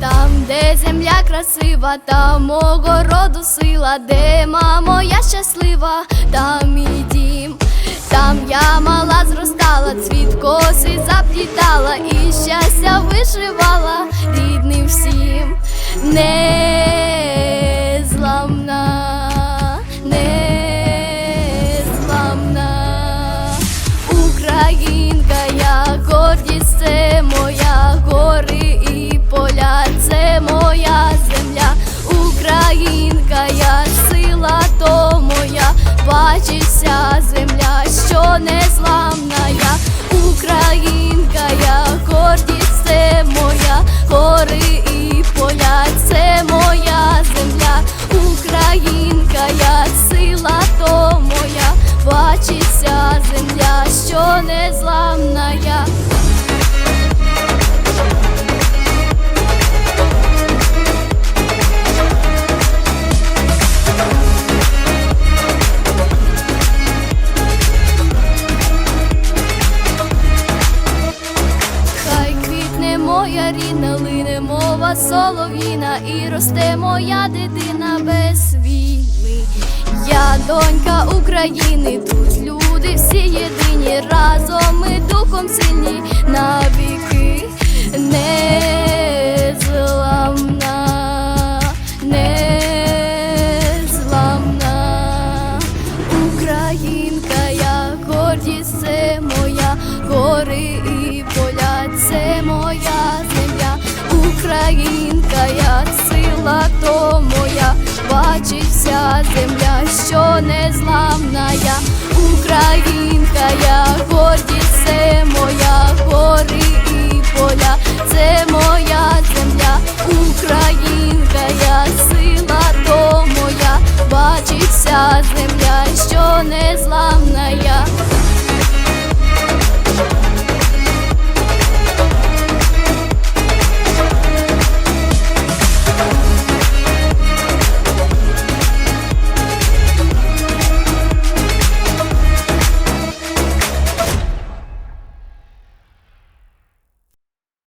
Там, де земля красива, там мого роду сила, де мамо, я щаслива, там мій дім, там я мала зростала, цвіт коси заплітала і щастя вишивала мова солов'їна, і росте моя дитина без війни. Я донька України, тут люди всі єдині, разом ми духом сильні навіки незламна, незламна Українка, я гордість, це моя, гори і поля, це моя Українка, я сила то моя, бачить вся земля, що незламна я, Українка.